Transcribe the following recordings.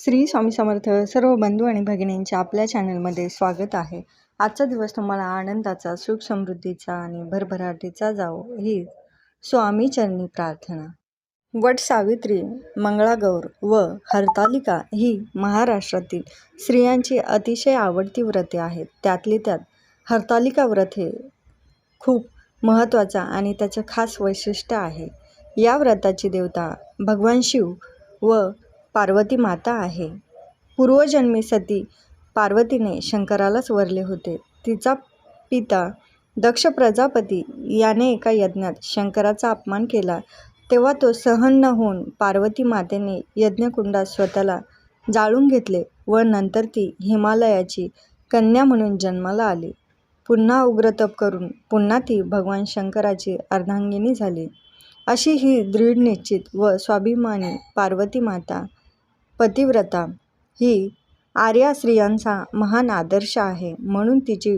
श्री स्वामी समर्थ सर्व बंधू आणि भगिनींचे आपल्या चॅनलमध्ये स्वागत आहे. आजचा दिवस तुम्हाला आनंदाचा सुख समृद्धीचा आणि भरभराटीचा जावो ही स्वामी चरणी प्रार्थना. वट सावित्री मंगळागौर व हरतालिका ही महाराष्ट्रातील स्त्रियांची अतिशय आवडती व्रते आहेत. त्यातली त्यात हरतालिका व्रत हे खूप महत्त्वाचा आणि त्याचं खास वैशिष्ट्य आहे. या व्रताची देवता भगवान शिव व पार्वती माता आहे. पूर्वजन्मी सती पार्वतीने शंकरालाच वरले होते. तिचा पिता दक्ष प्रजापती याने एका यज्ञात शंकराचा अपमान केला. तेव्हा तो सहन न होऊन पार्वती मातेने यज्ञकुंडात स्वतःला जाळून घेतले व नंतर ती हिमालयाची कन्या म्हणून जन्माला आली. पुन्हा उग्रतप करून पुन्हा ती भगवान शंकराची अर्धांगिनी झाली. अशी ही दृढ निश्चित व स्वाभिमानी पार्वती माता पतिव्रता. ही आर्या स्त्रियांचा महान आदर्श आहे. म्हणून तिची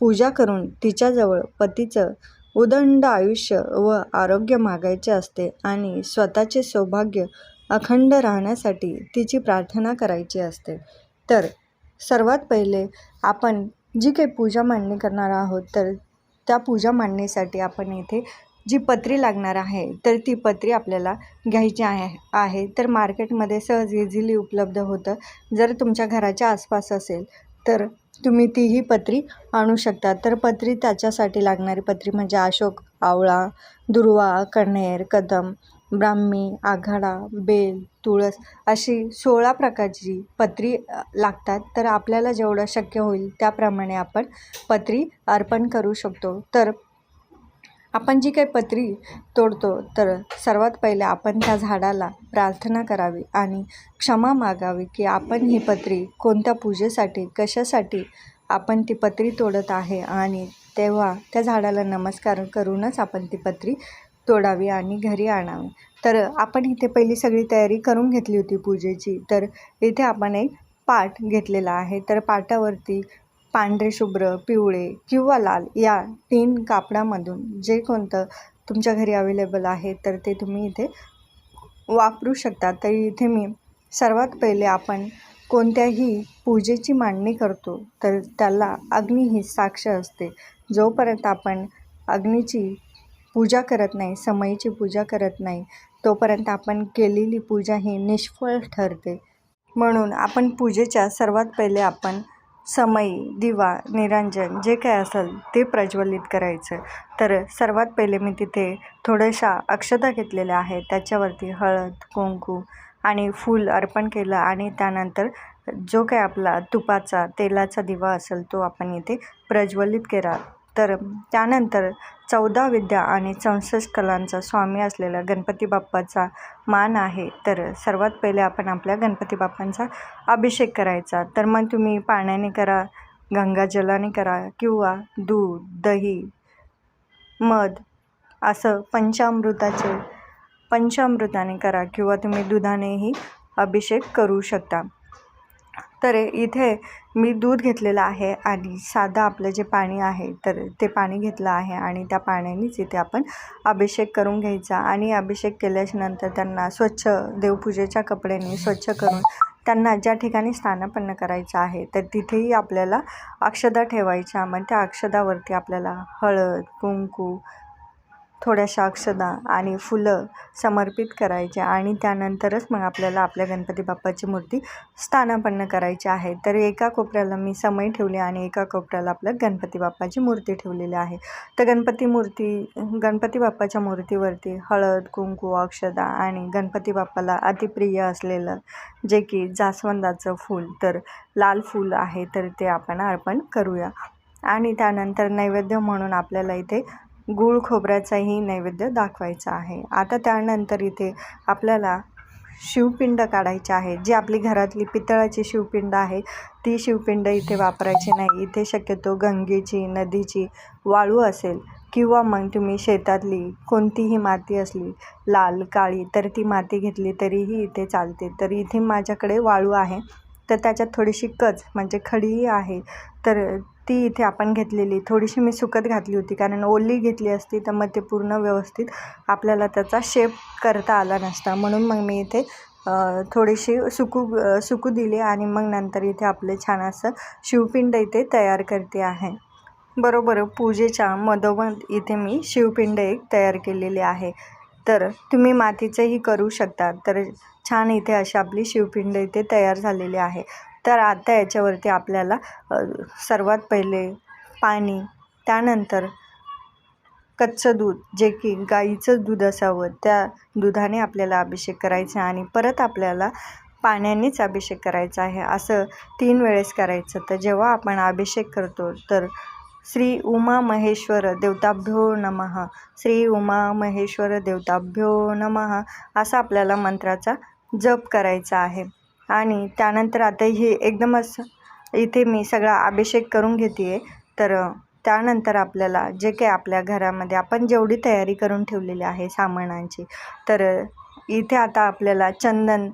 पूजा करून तिच्याजवळ पतीचं उदंड आयुष्य व आरोग्य मागायचे असते आणि स्वतःचे सौभाग्य अखंड राहण्यासाठी तिची प्रार्थना करायची असते. तर सर्वात पहिले आपण जी काही पूजा मांडणी करणार आहोत तर त्या पूजा मांडणीसाठी आपण इथे जी पत्री लागणार आहे तर ती पत्री आपल्याला घ्यायची आहे आहे. तर मार्केटमध्ये सहज इझिली उपलब्ध होतं. जर तुमच्या घराच्या आसपास असेल तर तुम्ही तीही पत्री आणू शकता. तर पत्री त्याच्यासाठी लागणारी पत्री म्हणजे अशोक आवळा दुर्वा कण्हेर कदम ब्राह्मी आघाडा बेल तुळस अशी सोळा प्रकारची पत्री लागतात. तर आपल्याला जेवढं शक्य होईल त्याप्रमाणे आपण पत्री अर्पण करू शकतो. तर आपण जी काही पत्री तोडतो तर सर्वात पहिले आपण त्या झाडाला प्रार्थना करावी आणि क्षमा मागावी की आपण ही पत्री कोणत्या पूजेसाठी कशासाठी आपण ती पत्री तोडत आहे आणि तेव्हा त्या झाडाला नमस्कार करूनच आपण ती पत्री तोडावी आणि घरी आणावी. तर आपण इथे पहिली सगळी तयारी करून घेतली होती पूजेची तर इथे आपण एक पाट घेतलेला आहे. तर पाटावरती पांढरे शुभ्र पिवळे किंवा लाल या तीन कापडामधून जे कोणतं तुमच्या घरी अवेलेबल आहे तर ते तुम्ही इथे वापरू शकता. तर इथे मी सर्वात पहिले आपण कोणत्याही पूजेची मांडणी करतो तर त्याला अग्नी ही साक्ष असते. जोपर्यंत आपण अग्नीची पूजा करत नाही समयीची पूजा करत नाही तोपर्यंत आपण केलेली पूजा ही निष्फळ ठरते. म्हणून आपण पूजेच्या सर्वात पहिले आपण समई दिवा निरांजन जे काय असेल ते प्रज्वलित करायचं. तर सर्वात पहिले मी तिथे थोड्याशा अक्षता घेतलेल्या आहेत. त्याच्यावरती हळद कुंकू आणि फूल अर्पण केलं आणि त्यानंतर जो काय आपला तुपाचा तेलाचा दिवा असेल तो आपण इथे प्रज्वलित केला. तर त्यानंतर चौदा विद्या आणि चौसष्ट कलांचा स्वामी असलेला गणपती बाप्पाचा मान आहे. तर सर्वात पहिले आपण आपल्या गणपती बाप्पांचा अभिषेक करायचा. तर मग तुम्ही पाण्याने करा गंगाजलाने करा किंवा दूध दही मध असं पंचामृताचे पंचामृताने करा किंवा तुम्ही दुधानेही अभिषेक करू शकता. तर इथे मी दूध घेतलेलं आहे आणि साधं आपलं जे पाणी आहे तर ते पाणी घेतलं आहे आणि त्या पाण्यानेच इथे आपण अभिषेक करून घ्यायचा. आणि अभिषेक केल्याच्यानंतर त्यांना स्वच्छ देवपूजेच्या कपड्यांनी स्वच्छ करून त्यांना ज्या ठिकाणी स्थानापन्न करायचं आहे तर तिथेही आपल्याला अक्षदा ठेवायच्या. मग त्या अक्षदावरती आपल्याला हळद कुंकू थोड्याशा अक्षदा आणि फुलं समर्पित करायचे आणि त्यानंतरच मग आपल्याला आपल्या गणपती बाप्पाची मूर्ती स्थानापन्न करायची आहे. तर एका कोपऱ्याला मी समय ठेवली आणि एका कोपऱ्याला आपल्या गणपती बाप्पाची मूर्ती ठेवलेली आहे. तर गणपती मूर्ती गणपती बाप्पाच्या मूर्तीवरती हळद कुंकू अक्षदा आणि गणपती बाप्पाला अतिप्रिय असलेलं जे की जास्वंदाचं फूल तर लाल फूल आहे तर ते आपण अर्पण करूया. आणि त्यानंतर नैवेद्य म्हणून आपल्याला इथे गूळ खोबऱ्याचाही नैवेद्य दाखवायचा आहे. आता त्यानंतर इथे आपल्याला शिवपिंड काढायची आहे जी आपली घरातली पितळाची शिवपिंड आहे ती शिवपिंड इथे वापरायची नाही. इथे शक्यतो गंगेची नदीची वाळू असेल किंवा मग तुम्ही शेतातली कोणतीही माती असली लाल काळी तर ती माती घेतली तरीही इथे चालते. तर इथे माझ्याकडे वाळू आहे. तर त्याच्यात थोडीशी कच म्हणजे खडीही आहे. तर ती इथे आपण घेतलेली. थोडीशी मी सुकत घातली होती कारण ओली घेतली असती तर मग ते पूर्ण व्यवस्थित आपल्याला त्याचा शेप करता आला नसता. म्हणून मग मी इथे थोडीशी सुकू सुकू दिली आणि मग नंतर इथे आपले छान असं शिवपिंड इथे तयार करते आहे. बरोबर पूजेच्या मधोमध इथे मी शिवपिंड एक तयार केलेली आहे. तर तुम्ही मातीचंही करू शकता. तर छान इथे अशी आपली शिवपिंड इथे तयार झालेली आहे. तर आता याच्यावरती आपल्याला सर्वात पहिले पाणी त्यानंतर कच्चं दूध जे की गाईचं दूध असावं त्या दुधाने आपल्याला अभिषेक करायचा आणि परत आपल्याला पाण्यानेच अभिषेक करायचा आहे असं तीन वेळेस करायचं. तर जेव्हा आपण अभिषेक करतो तर श्री उमा महेश्वर देवताभ्यो नमः श्री उमा महेश्वर देवताभ्यो नमः असा आपल्याला मंत्राचा जप करायचा आहे. आणि त्यानंतर आता हे एकदमच इथे मी सगळा अभिषेक करून घेते आहे तर त्यानंतर आपल्याला जे काही आपल्या घरामध्ये आपण जेवढी तयारी करून ठेवलेली आहे सामानांची तर इथे आता आपल्याला चंदन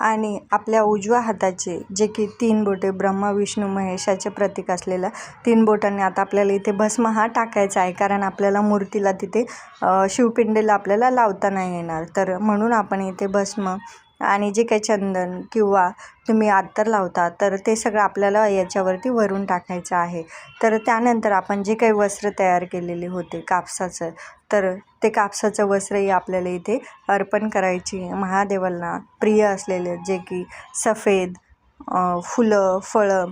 आणि आपल्या उजव्या हाताचे जे की तीन बोटे ब्रह्मा विष्णू महेशाचे प्रतीक असलेलं तीन बोटांनी आता आपल्याला इथे भस्म हा टाकायचा आहे. कारण आपल्याला मूर्तीला तिथे शिवपिंडेला शिवपिंडीला आपल्याला लावता नाही येणार. तर म्हणून आपण इथे भस्म आणि जे काही चंदन किंवा तुम्ही अत्तर लावता तर ते सगळं आपल्याला याच्यावरती वरून टाकायचं आहे. तर त्यानंतर आपण जे काही वस्त्र तयार केलेले होते कापसाचं तर ते कापसाचं वस्त्रही आपल्याला इथे अर्पण करायची. महादेवांना प्रिय असलेले जे की सफेद फुलं फळं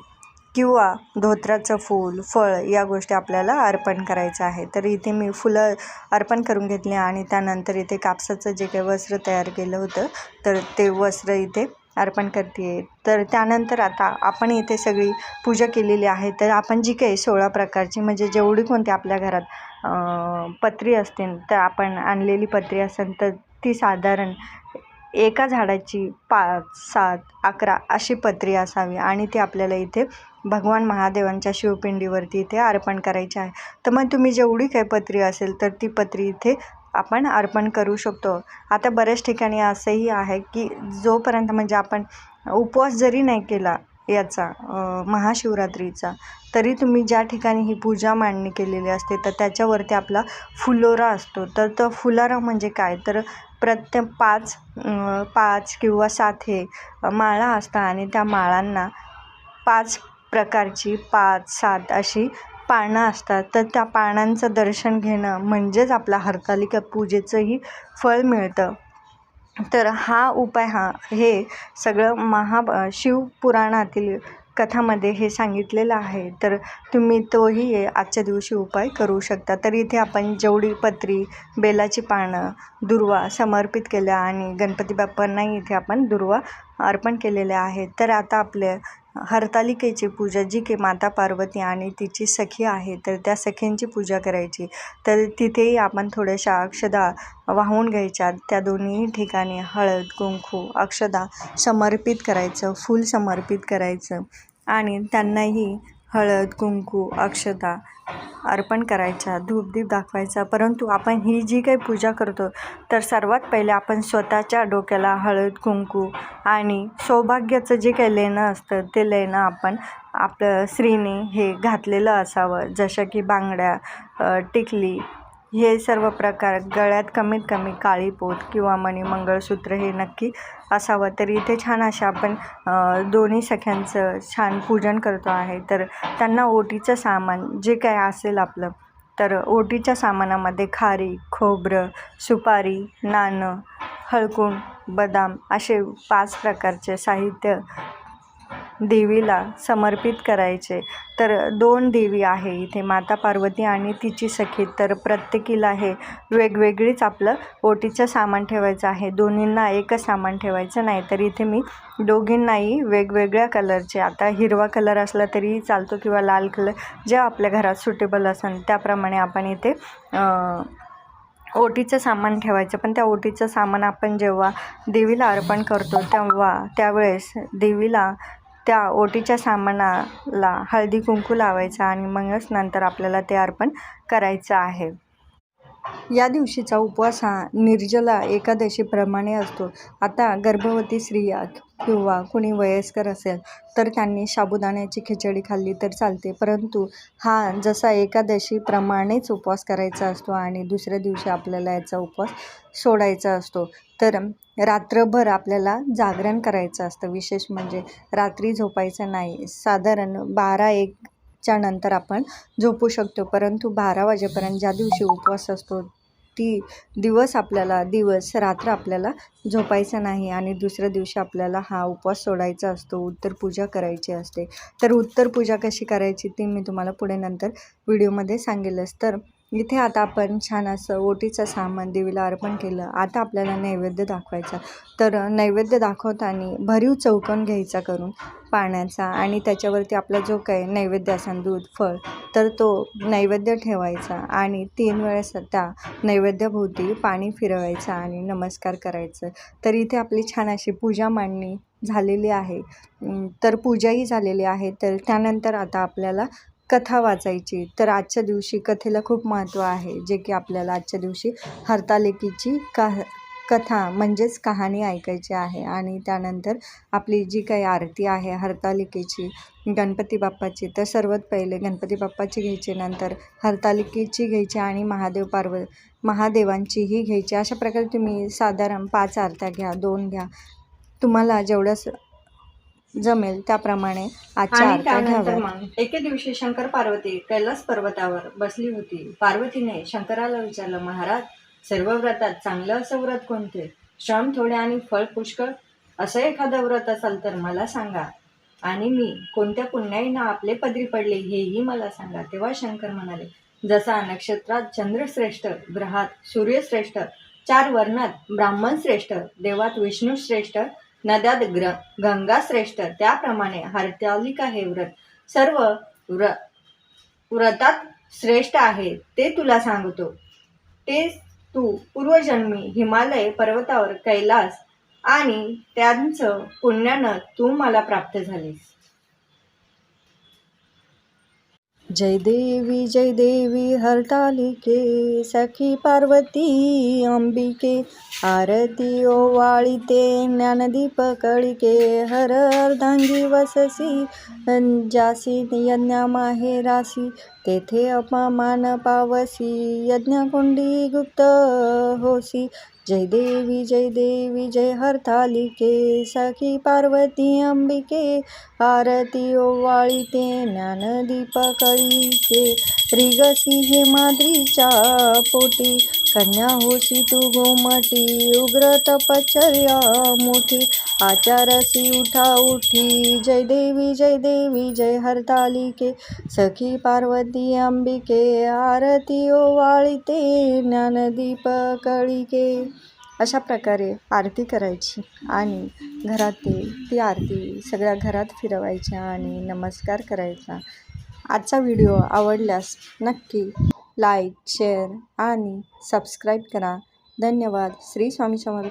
किंवा धोत्राचं फूल फळ या गोष्टी आपल्याला अर्पण करायचं आहे तर इथे मी फुलं अर्पण करून घेतली आणि त्यानंतर इथे कापसाचं जे काही वस्त्र तयार केलं होतं तर ते वस्त्र इथे अर्पण करते. तर त्यानंतर आता आपण इथे सगळी पूजा केलेली आहे. तर आपण जी काही सोळा प्रकारची म्हणजे जेवढी कोणती आपल्या घरात पत्री असतील तर आपण आणलेली पत्री असेल तर ती साधारण एका झाडाची पाच सात अकरा अशी पत्री असावी आणि ती आपल्याला इथे भगवान महादेवांच्या शिवपिंडीवरती इथे अर्पण करायची आहे. तर मग तुम्ही जेवढी काही पत्री असेल तर ती पत्री इथे आपण अर्पण करू शकतो. आता बऱ्याच ठिकाणी असंही आहे की जोपर्यंत म्हणजे आपण उपवास जरी नाही केला याचा महाशिवरात्रीचा तरी तुम्ही ज्या ठिकाणी ही पूजा मांडणी केलेली असते तर त्याच्यावरती आपला फुलोरा असतो. तर तो फुलोरा म्हणजे काय? तर प्रत्य पाच पाच किंवा सात हे माळा असतात आणि त्या माळांना पाच प्रकारची पाच सात अशी पानं असतात. तर त्या पानांचं दर्शन घेणं म्हणजेच आपला हरतालिका पूजेचंही फळ मिळतं. तर हा उपाय हा हे सगळं महा शिवपुराणातील कथामध्ये हे सांगितलेलं आहे तर तुम्ही तोही आजच्या दिवशी उपाय करू शकता. तर इथे आपण जेवढी पत्री बेलाची पानं दुर्वा समर्पित केल्या आणि गणपती बाप्पांनाही इथे आपण दुर्वा अर्पण केलेल्या आहेत. तर आता आपल्या हरतालिकेची पूजा जी की माता पार्वती आणि तिची सखी आहे तर त्या सखींची पूजा करायची. तर तिथेही आपण थोड्याशा अक्षदा वाहून घ्यायच्या. त्या दोन्ही ठिकाणी हळद कुंकू अक्षदा समर्पित करायचं फूल समर्पित करायचं. आणि त्यांनाही हळद कुंकू अक्षता अर्पण करायच्या धूपदीप दाखवायचा. परंतु आपण ही जी काही पूजा करतो तर सर्वात पहिले आपण स्वतःच्या डोक्याला हळद कुंकू आणि सौभाग्याचं जे काही लेणं असतं ते लेणं आपण आपलं स्त्रीने हे घातलेलं असावं. जसं की बांगड्या टिकली हे सर्व प्रकार गळ्यात कमीत कमी काळी पोत किंवा मणी मंगळसूत्र हे नक्की असावं. तर इथे छान अशा आपण दोन्ही सख्यांचं छान पूजन करतो आहे. तर त्यांना ओटीचं सामान जे काय असेल आपलं तर ओटीच्या सामानामध्ये खारी खोबरं सुपारी नाणं हळकुण बदाम असे पाच प्रकारचे साहित्य देवीला समर्पित करायचे. तर दोन देवी आहे इथे माता पार्वती आणि तिची सखी. तर प्रत्येकीला हे वेगवेगळीच आपलं ओटीचं सामान ठेवायचं आहे. दोन्हींना एकच सामान ठेवायचं नाही तर इथे मी दोघींनाही वेगवेगळ्या कलरचे आता हिरवा कलर असला तरीही चालतो किंवा लाल कलर जे आपल्या घरात सुटेबल असेल त्याप्रमाणे आपण इथे ओटीचं सामान ठेवायचं. पण त्या ओटीचं सामान आपण जेव्हा देवीला अर्पण करतो तेव्हा त्यावेळेस देवीला त्या ओटीच्या सामानाला हळदी कुंकू लावायचा आणि मगच नंतर आपल्याला ते अर्पण करायचं आहे. या दिवशीचा उपवास हा निर्जला एकादशीप्रमाणे असतो. आता गर्भवती स्त्रिया किंवा कुणी वयस्कर असेल तर त्यांनी साबुदाण्याची खिचडी खाल्ली तर चालते. परंतु हा जसा एकादशीप्रमाणेच उपवास करायचा असतो आणि दुसऱ्या दिवशी आपल्याला याचा उपवास सोडायचा असतो तर रात्रभर आपल्याला जागरण करायचं असतं. विशेष म्हणजे रात्री झोपायचं नाही. साधारण बारा एक नंतर आपण झोपू शकतो. परंतु बारा वाजेपर्यंत ज्या दिवशी उपवास असतो ती दिवस आपल्याला दिवस रात्र आपल्याला झोपायचं नाही आणि दुसऱ्या दिवशी आपल्याला हा उपवास सोडायचा असतो उत्तर पूजा करायची असते. तर उत्तर पूजा कशी करायची ती मी तुम्हाला पुढे नंतर व्हिडिओमध्ये सांगेलच. तर इथे आता आपण छान असं ओटीचं सामान देवीला अर्पण केलं. आता आपल्याला नैवेद्य दाखवायचा. तर नैवेद्य दाखवताना भरीव चौकन घ्यायचा करून पाण्याचा आणि त्याच्यावरती आपला जो काही नैवेद्य असेल दूध फळ तर तो नैवेद्य ठेवायचा आणि तीन वेळेस त्या नैवेद्याभोवती पाणी फिरवायचं आणि नमस्कार करायचं. तर इथे आपली छान अशी पूजा मांडणी झालेली आहे. तर पूजाही झालेली आहे. तर त्यानंतर आता आपल्याला कथा वाचायची. तर आजच्या दिवशी कथेला खूप महत्त्व आहे जे की आपल्याला आजच्या दिवशी हरतालिकेची का कथा म्हणजेच कहाणी ऐकायची आहे. आणि त्यानंतर आपली जी काही आरती आहे हरतालिकेची गणपती बाप्पाची तर सर्वात पहिले गणपती बाप्पाची घ्यायची नंतर हरतालिकेची घ्यायची आणि महादेव पार्व महादेवांचीही घ्यायची. अशा प्रकारे तुम्ही साधारण पाच आरत्या घ्या दोन घ्या. तुम्हाला जेवढं स- जमेल त्याप्रमाणे आजच्या आणि आरत्या त्यानंतर घ्याव्या मग एके दिवशी शंकर पार्वती कैलास पर्वतावर बसली होती. पार्वतीने शंकराला विचारलं महाराज सर्व व्रतात चांगलं असं व्रत कोणते? श्रम थोडे आणि फळ पुष्कळ? असं एखादं व्रत असाल तर मला सांगा. आणि मी कोणत्या पुण्याईनं आपले पदरी पडले हेही मला सांगा. तेव्हा शंकर म्हणाले जसा नक्षत्रात चंद्रश्रेष्ठ ग्रहात सूर्यश्रेष्ठ चार वर्णात ब्राह्मण श्रेष्ठ देवात विष्णू श्रेष्ठ नद्यात ग्र गंगा श्रेष्ठ त्याप्रमाणे हरतालिका हे व्रत. सर्व व्र व्रतात श्रेष्ठ आहे ते तुला सांगतो. ते तू पूर्वजन्मी हिमालय पर्वतावर कैलास आणि त्यांचं पुण्यानं तू मला प्राप्त झालीस. जय देवी जय देवी हरतालिके सखी पार्वती अंबिके आरती ओवाळीते ज्ञानदीप कळिके हर अर्धांगी वससी जासी यज्ञ माहेरासी तेथे अपमान पावसी यज्ञकुंडी गुप्त होसी. जय देवी जय देवी जय हरतालिके सखी पार्वती अंबिके आरती ओवाळीते ज्ञानदीप के रिगसी हे माद्रीच्या पोटी. कन्या होशी तू गोमटी उग्र तपश्चर्या मोठी. आचारसी उठा उठी जय देवी जय देवी जय हरतालिके. सखी पार्वती अंबिके आरती ओवाळीते ज्ञानदीप कळिके. अशा प्रकारे आरती करायची आणि घरातील ती आरती सगळ्या घरात फिरवायच्या आणि नमस्कार करायचा. आजचा व्हिडिओ आवडल्यास नक्की लाईक शेअर आणि सबस्क्राईब करा. धन्यवाद. श्री स्वामी समर्थ